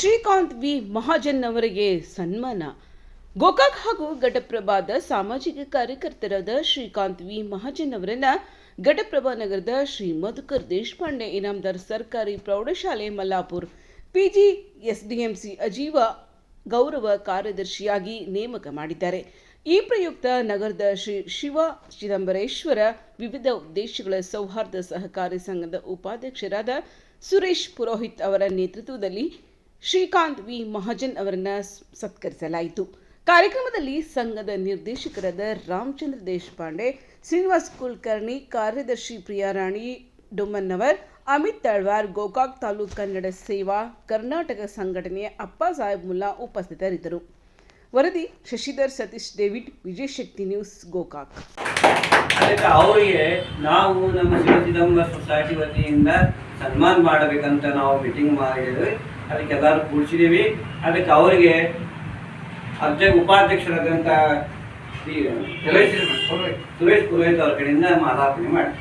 Srikanth V. Mahajan ಅವರಿಗೆ ಸನ್ಮಾನ. ಗೋಕಾಕ್ ಹಾಗೂ ಘಟಪ್ರಭಾದ ಸಾಮಾಜಿಕ ಕಾರ್ಯಕರ್ತರಾದ ಶ್ರೀಕಾಂತ್ ವಿ. ಮಹಾಜನ್ ಅವರನ್ನ ಘಟಪ್ರಭಾ ನಗರದ ಶ್ರೀ ಮಧುಕರ್ ದೇಶಪಾಂಡೆ ಇನಾಮದಾರ್ ಸರ್ಕಾರಿ ಪ್ರೌಢಶಾಲೆ ಮಲ್ಲಾಪುರ್, ಪಿಜಿ ಎಸ್ಡಿಎಂಸಿ ಅಜೀವ ಗೌರವ ಕಾರ್ಯದರ್ಶಿಯಾಗಿ ನೇಮಕ ಮಾಡಿದ್ದಾರೆ. ಈ ಪ್ರಯುಕ್ತ ನಗರದ ಶ್ರೀ ಶಿವ ಚಿದಂಬರೇಶ್ವರ ವಿವಿಧ ಉದ್ದೇಶಗಳ ಸೌಹಾರ್ದ ಸಹಕಾರಿ ಸಂಘದ ಉಪಾಧ್ಯಕ್ಷರಾದ ಸುರೇಶ್ ಪುರೋಹಿತ್ ಅವರ ನೇತೃತ್ವದಲ್ಲಿ ಶ್ರೀಕಾಂತ್ ವಿ ಮಹಾಜನ್ ಅವರನ್ನ ಸತ್ಕರಿಸಲಾಯಿತು. ಕಾರ್ಯಕ್ರಮದಲ್ಲಿ ಸಂಘದ ನಿರ್ದೇಶಕರಾದ ರಾಮಚಂದ್ರ ದೇಶಪಾಂಡೆ, ಶ್ರೀನಿವಾಸ್ ಕುಲಕರ್ಣಿ, ಕಾರ್ಯದರ್ಶಿ ಪ್ರಿಯಾರಾಣಿ ಡೊಮ್ಮನ್ನವರ್, ಅಮಿತ್ ತಳ್ವಾರ್, ಗೋಕಾಕ್ ತಾಲೂಕು ಕನ್ನಡ ಸೇವಾ, ಕರ್ನಾಟಕ ಸಂಘಟನೆಯ ಅಪ್ಪ ಸಾಹೇಬ್ ಮುಲ್ಲಾ ಉಪಸ್ಥಿತರಿದ್ದರು. ವರದಿ ಶಶಿಧರ್ ಸತೀಶ್ ಡೇವಿಡ್ ವಿಜಯಶಕ್ತಿ ನ್ಯೂಸ್ ಗೋಕಾಕ್. ಅದಕ್ಕೆ ಅವರಿಗೆ ನಾವು ನಮ್ಮ ಸೊಸೈಟಿ ವತಿಯಿಂದ ಸನ್ಮಾನ ಮಾಡಬೇಕಂತ ನಾವು ಮೀಟಿಂಗ್ ಮಾಡಿದ್ವಿ. ಅದಕ್ಕೆ ಎಲ್ಲರೂ ಕೂಡಿಸಿದ್ದೀವಿ ಅದಕ್ಕೆ ಅವರಿಗೆ ಅಧ್ಯಕ್ಷ ಉಪಾಧ್ಯಕ್ಷರಾದಂಥ ಈ ಸುರೇಶ್ ಸುರೇಶ್ ಪುರೋಹಿತ್ ಅವ್ರ ಕಡೆಯಿಂದ ಮಾಲಾರ್ಪಣೆ ಮಾಡಿ